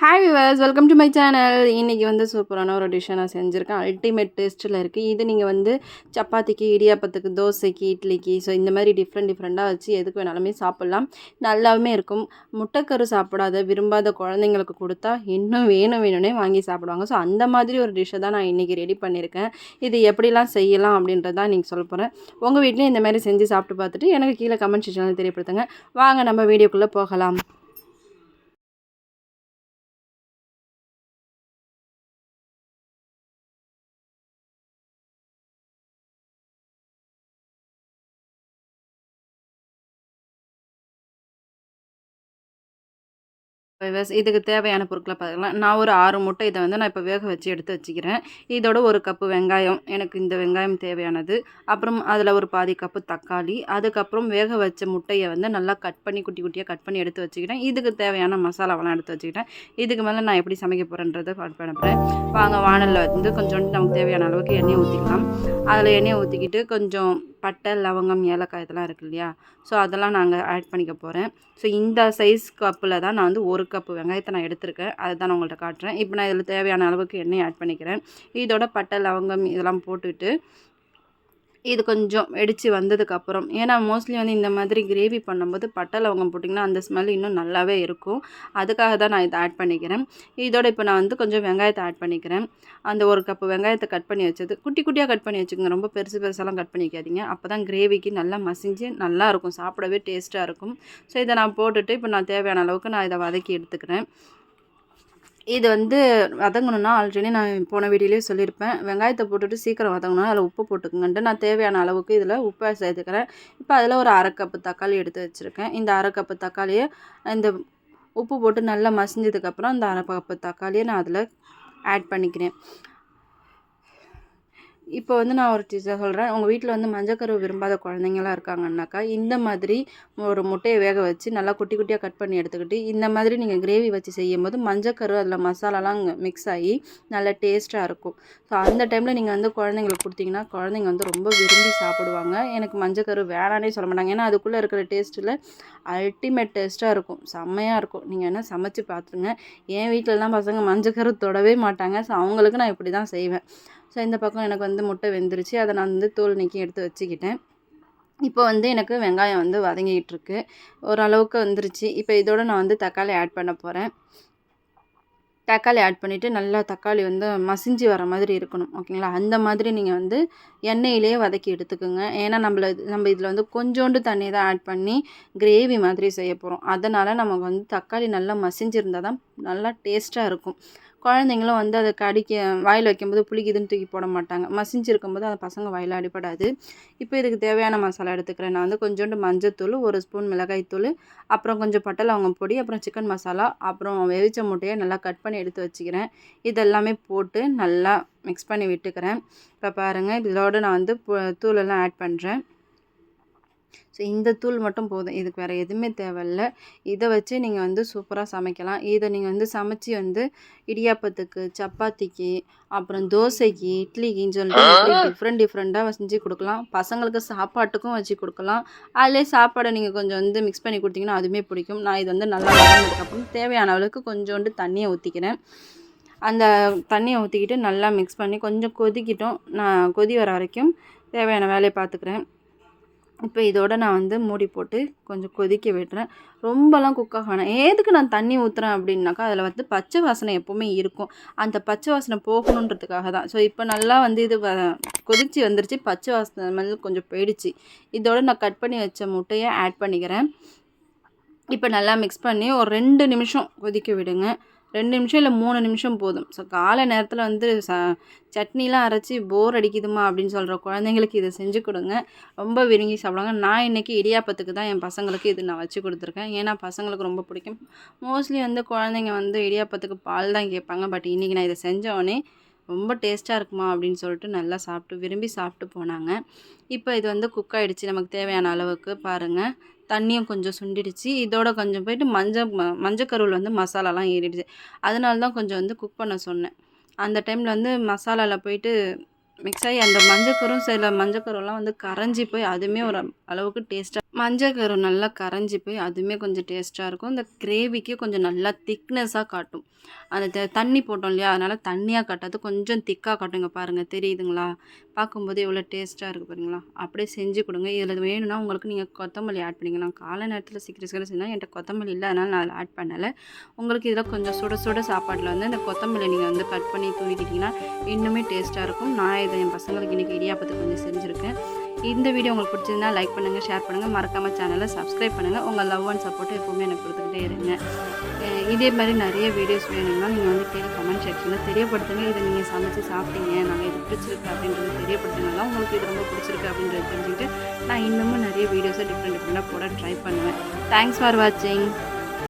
Hi viewers welcome to my channel இன்றைக்கி வந்து சூப்பரான ஒரு டிஷ்ஷை நான் செஞ்சுருக்கேன். அல்டிமேட் டேஸ்ட்டில் இருக்குது இது நீங்கள் வந்து சப்பாத்திக்கு இடியாப்பத்துக்கு தோசைக்கு இட்லிக்கு ஸோ இந்த மாதிரி டிஃப்ரெண்ட் டிஃப்ரெண்ட்டாக வச்சு எதுக்கு வேணாலுமே சாப்பிட்லாம். நல்லாவுமே இருக்கும். முட்டைக்கரு சாப்பிடாத விரும்பாத குழந்தைங்களுக்கு கொடுத்தா இன்னும் வேணும் வேணும்னே வாங்கி சாப்பிடுவாங்க. ஸோ அந்த மாதிரி ஒரு டிஷ்ஷை தான் நான் இன்றைக்கி ரெடி பண்ணியிருக்கேன் இது எப்படிலாம் செய்யலாம் அப்படின்றதான் நீங்கள் சொல்ல போகிறேன் உங்கள் வீட்லேயும் இந்த மாதிரி செஞ்சு சாப்பிட்டு பார்த்துட்டு எனக்கு கீழே கமெண்ட் செக்ஷனில் தெரியப்படுத்துங்க. வாங்க நம்ம வீடியோக்குள்ளே போகலாம். விவஸ் இதுக்கு தேவையான பொருட்களை பார்க்கலாம் நான் ஒரு ஆறு முட்டை இதை வந்து நான் இப்போ வேக வச்சு எடுத்து வச்சுக்கிறேன். இதோட ஒரு கப்பு வெங்காயம் எனக்கு இந்த வெங்காயம் தேவையானது. அப்புறம் அதில் ஒரு பாதி கப்பு தக்காளி. அதுக்கப்புறம் வேக வச்ச முட்டையை வந்து நல்லா கட் பண்ணி குட்டி குட்டியாக கட் பண்ணி எடுத்து வச்சுக்கிட்டேன் இதுக்கு தேவையான மசாலாவெல்லாம் எடுத்து வச்சுக்கிட்டேன் இதுக்கு மேலே நான் எப்படி சமைக்க போகிறேன்றதை அனுப்புகிறேன் வாங்க வானலில் வந்து கொஞ்சோண்டு நமக்கு தேவையான அளவுக்கு எண்ணெய் ஊற்றிக்கலாம். அதில் எண்ணெய் ஊற்றிக்கிட்டு கொஞ்சம் பட்டை லவங்கம் ஏலக்காய் இதெல்லாம் இருக்குது இல்லையா? ஸோ அதெல்லாம் நாங்கள் ஆட் பண்ணிக்க போகிறேன் ஸோ இந்த சைஸ் கப்பில் தான் நான் வந்து ஒரு கப்பு வெங்காயத்தை நான் எடுத்திருக்கேன். அதை தான் நான் உங்கள்கிட்ட காட்டுறேன். இப்போ நான் இதில் தேவையான அளவுக்கு எண்ணெய் ஆட் பண்ணிக்கிறேன். இதோட பட்டை லவங்கம் இதெல்லாம் போட்டுட்டு இது கொஞ்சம் வெடித்து வந்ததுக்கப்புறம். ஏன்னா மோஸ்ட்லி வந்து இந்த மாதிரி கிரேவி பண்ணும்போது பட்டை லவங்கம் போட்டிங்கன்னா அந்த ஸ்மெல் இன்னும் நல்லாவே இருக்கும். அதுக்காக தான் நான் இதை ஆட் பண்ணிக்கிறேன். இதோட இப்போ நான் வந்து கொஞ்சம் வெங்காயத்தை ஆட் பண்ணிக்கிறேன். அந்த ஒரு கப்பு வெங்காயத்தை கட் பண்ணி வச்சது. குட்டி குட்டியாக கட் பண்ணி வச்சுக்கோங்க. ரொம்ப பெருசு பெருசாலாம் கட் பண்ணிக்காதீங்க. அப்போ தான் கிரேவிக்கு நல்லா மசிஞ்சு நல்லாயிருக்கும். சாப்பிடவே டேஸ்ட்டாக இருக்கும். ஸோ இதை நான் போட்டுட்டு இப்போ நான் தேவையான அளவுக்கு நான் இதை வதக்கி எடுத்துக்கிறேன். இது வந்து வதங்கணுன்னா ஆல்ரெடி நான் போன வீடியோலேயே சொல்லியிருப்பேன். வெங்காயத்தை போட்டுட்டு சீக்கிரம் வதங்கணும். அதில் உப்பு போட்டுக்குங்கன்ட்டு நான் தேவையான அளவுக்கு இதில் உப்பை சேர்த்துக்கிறேன். இப்போ அதில் ஒரு அரை கப்பு தக்காளி எடுத்து வச்சுருக்கேன். இந்த அரை கப்பு தக்காளியை இந்த உப்பு போட்டு நல்லா மசிஞ்சதுக்கப்புறம் இந்த அரை கப்பு தக்காளியை நான் அதில் ஆட் பண்ணிக்கிறேன். இப்போ வந்து நான் ஒரு டீச்சர் சொல்கிறேன் உங்கள் வீட்டில் வந்து மஞ்சக்கரு விரும்பாத குழந்தைங்களாம் இருக்காங்கன்னாக்கா இந்த மாதிரி ஒரு முட்டையை வேக வச்சு நல்லா குட்டி குட்டியாக கட் பண்ணி எடுத்துக்கிட்டு இந்த மாதிரி நீங்கள் கிரேவி வச்சு செய்யும் போது மஞ்சக்கரு அதில் மசாலாலாம் மிக்ஸ் ஆகி நல்லா டேஸ்ட்டாக இருக்கும். ஸோ அந்த டைமில் நீங்கள் வந்து குழந்தைங்களுக்கு கொடுத்தீங்கன்னா குழந்தைங்க வந்து ரொம்ப விரும்பி சாப்பிடுவாங்க. எனக்கு மஞ்சக்கரு வேணானே சொல்ல மாட்டாங்க. ஏன்னா அதுக்குள்ளே இருக்கிற டேஸ்ட்டில் அல்டிமேட் டேஸ்ட்டாக இருக்கும். செம்மையாக இருக்கும். நீங்கள் என்ன சமைச்சு பார்த்துருங்க என் வீட்டிலலாம் பசங்க மஞ்சக்கரு தொடவே மாட்டாங்க. ஸோ அவங்களுக்கு நான் இப்படி தான் செய்வேன். ஸோ இந்த பக்கம் எனக்கு வந்து முட்டை வெந்துருச்சு. அதை நான் வந்து தோல் நீக்கி எடுத்து வச்சுக்கிட்டேன். இப்போ வந்து எனக்கு வெங்காயம் வந்து வதங்கிக்கிட்டு இருக்கு ஓரளவுக்கு வந்துருச்சு. இப்போ இதோட நான் வந்து தக்காளி ஆட் பண்ண போகிறேன் தக்காளி ஆட் பண்ணிவிட்டு நல்லா தக்காளி வந்து மசிஞ்சு வர மாதிரி இருக்கணும். ஓகேங்களா? அந்த மாதிரி நீங்கள் வந்து எண்ணெயிலேயே வதக்கி எடுத்துக்கோங்க. ஏன்னா நம்மள நம்ம இதில் வந்து கொஞ்சோண்டு தண்ணி தான் ஆட் பண்ணி கிரேவி மாதிரி செய்ய போகிறோம் அதனால் நமக்கு வந்து தக்காளி நல்லா மசிஞ்சிருந்தால் தான் நல்லா டேஸ்ட்டாக இருக்கும். குழந்தைங்களும் வந்து அதை கடிக்க வாயில் வைக்கும்போது புளிக்குதுன்னு தூக்கி போட மாட்டாங்க. மசிஞ்சு போது அந்த பசங்க வாயில் அடிப்படாது இப்போ இதுக்கு தேவையான மசாலா எடுத்துக்கிறேன். நான் வந்து கொஞ்சோண்டு மஞ்சத்தூள் ஒரு ஸ்பூன் மிளகாய்த்தூள் அப்புறம் கொஞ்சம் பட்டை லவங்கம் பொடி அப்புறம் சிக்கன் மசாலா அப்புறம் வெவிச்ச முட்டையை நல்லா கட் பண்ணி எடுத்து வச்சுக்கிறேன். இதெல்லாமே போட்டு நல்லா மிக்ஸ் பண்ணி விட்டுக்கிறேன். இப்போ பாருங்கள் இதோடு நான் வந்து தூளெல்லாம் ஆட் பண்ணுறேன் ஸோ இந்த தூள் மட்டும் போதும். இதுக்கு வேறு எதுவுமே தேவையில்ல. இதை வச்சு நீங்கள் வந்து சூப்பராக சமைக்கலாம். இதை நீங்கள் வந்து சமைச்சி வந்து இடியாப்பத்துக்கு சப்பாத்திக்கு அப்புறம் தோசைக்கு இட்லிக்குன்னு சொல்லிட்டு டிஃப்ரெண்ட் டிஃப்ரெண்ட்டாக செஞ்சு கொடுக்கலாம். பசங்களுக்கு சாப்பாட்டுக்கும் வச்சு கொடுக்கலாம். அதிலே சாப்பாடை நீங்கள் கொஞ்சம் வந்து மிக்ஸ் பண்ணி கொடுத்தீங்கன்னா அதுவுமே பிடிக்கும். நான் இது வந்து நல்லா வதங்கினதுக்கப்புறம் தேவையான அளவுக்கு கொஞ்சோண்டு தண்ணியை ஊற்றிக்கிறேன் அந்த தண்ணியை ஊற்றிக்கிட்டு நல்லா மிக்ஸ் பண்ணி கொஞ்சம் கொதிக்கிட்டோம். நான் கொதி வர வரைக்கும் தேவையான வேலையை பார்த்துக்கிறேன். இப்போ இதோட நான் வந்து மூடி போட்டு கொஞ்சம் கொதிக்க விடுறேன் ரொம்பலாம் குக் வேணாம். எதுக்கு நான் தண்ணி ஊற்றுறேன் அப்படின்னாக்கா அதில் வந்து பச்சை வாசனை எப்போவுமே இருக்கும். அந்த பச்சை வாசனை போகணுன்றதுக்காக தான். ஸோ இப்போ நல்லா வந்து இது கொதிச்சு வந்துருச்சு. பச்சை வாசனை மாதிரி கொஞ்சம் போயிடுச்சு. இதோட நான் கட் பண்ணி வச்ச முட்டையை ஆட் பண்ணிக்கிறேன். இப்போ நல்லா மிக்ஸ் பண்ணி ஒரு ரெண்டு நிமிஷம் கொதிக்க விடுங்க. ரெண்டு நிமிஷம் இல்லை மூணு நிமிஷம் போதும். ஸோ காலை நேரத்தில் வந்து ச சட்னிலாம் அரைச்சி போர் அடிக்குதுமா அப்படின்னு சொல்கிற குழந்தைங்களுக்கு இதை செஞ்சு கொடுங்க. ரொம்ப விரும்பி சாப்பிடுவாங்க. நான் இன்றைக்கி இடியாப்பத்துக்கு தான் என் பசங்களுக்கு இது நான் வச்சு கொடுத்துருக்கேன். ஏன்னா பசங்களுக்கு ரொம்ப பிடிக்கும். மோஸ்ட்லி வந்து குழந்தைங்க வந்து இடியாப்பத்துக்கு பால் தான் கேட்பாங்க. பட் இன்றைக்கி நான் இதை செஞ்சோடனே ரொம்ப டேஸ்ட்டாக இருக்குமா அப்படின்னு சொல்லிட்டு நல்லா சாப்பிட்டு விரும்பி சாப்பிட்டு போனாங்க. இப்போ இது வந்து குக் ஆகிடுச்சு நமக்கு தேவையான அளவுக்கு பாருங்கள் தண்ணியும் கொஞ்சம் சுண்டிடுச்சு. இதோட கொஞ்சம் போயிட்டு மஞ்சள் மஞ்சக்கருவில் வந்து மசாலாலாம் ஏறிடுச்சு. அதனால தான் கொஞ்சம் வந்து குக் பண்ண சொன்னேன். அந்த டைமில் வந்து மசாலாவில் போயிட்டு மிக்ஸ் ஆகி அந்த மஞ்சக்கரும் சில மஞ்சக்கருலாம் வந்து கரைஞ்சி போய் அதுவுமே ஒரு அளவுக்கு டேஸ்ட்டாக மஞ்சள் கரு நல்லா கரைஞ்சி போய் அதுவுமே கொஞ்சம் டேஸ்ட்டாக இருக்கும். இந்த கிரேவிக்கு கொஞ்சம் நல்லா திக்னஸாக காட்டும். அந்த த- தண்ணி போட்டோம் இல்லையா? அதனால் தண்ணியாக காட்டாது கொஞ்சம் திக்காக காட்டுங்க பாருங்கள் தெரியுதுங்களா? பார்க்கும்போது எவ்வளோ டேஸ்ட்டாக இருக்குது பாருங்களா? அப்படியே செஞ்சு கொடுங்க. இதில் வேணும்னா உங்களுக்கு நீங்கள் கொத்தமல்லி ஆட் பண்ணிக்கலாம் காலை நேரத்தில் சீக்கிரம் சீக்கிரம் செஞ்சால் என்கிட்ட கொத்தமல்லி இல்லை. அதனால் நான் அதில் ஆட் பண்ணலை. உங்களுக்கு இதில் கொஞ்சம் சுட சுட சாப்பாட்டில் வந்து இந்த கொத்தமல்லி நீங்கள் வந்து கட் பண்ணி தூவிட்டிங்கன்னா இன்னுமே டேஸ்ட்டாக இருக்கும். நான் இதை என் பசங்களுக்கு இன்றைக்கி இடியாப்பத்துக்கு கொஞ்சம் செஞ்சுருக்கேன். இந்த வீடியோ உங்களுக்கு பிடிச்சிருந்தா லைக் பண்ணுங்கள் ஷேர் பண்ணுங்கள் மறக்காமல் சேனலை சப்ஸ்கிரைப் பண்ணுங்கள் உங்கள் லவ் அண்ட் சப்போர்ட்டை எப்போவுமே எனக்கு கொடுத்துக்கிட்டே இருங்க. இதே மாதிரி நிறைய வீடியோஸ் வேணும்னா நீங்கள் வந்து கீழே கமெண்ட் செக்ஷனில் தெரியப்படுத்துங்க. இதை நீங்கள் சமைச்சு சாப்பிட்டீங்க நாங்கள் இது பிடிச்சிருக்கு அப்படின்றது தெரியப்படுத்துங்கன்னா உங்களுக்கு இது ரொம்ப பிடிச்சிருக்கு அப்படின்றது தெரிஞ்சுக்கிட்டு நான் இன்னமும் நிறைய வீடியோஸை டிஃப்ரெண்ட் டிஃப்ரெண்ட்டாக போட ட்ரை பண்ணுவேன். தேங்க்ஸ் ஃபார் வாட்சிங்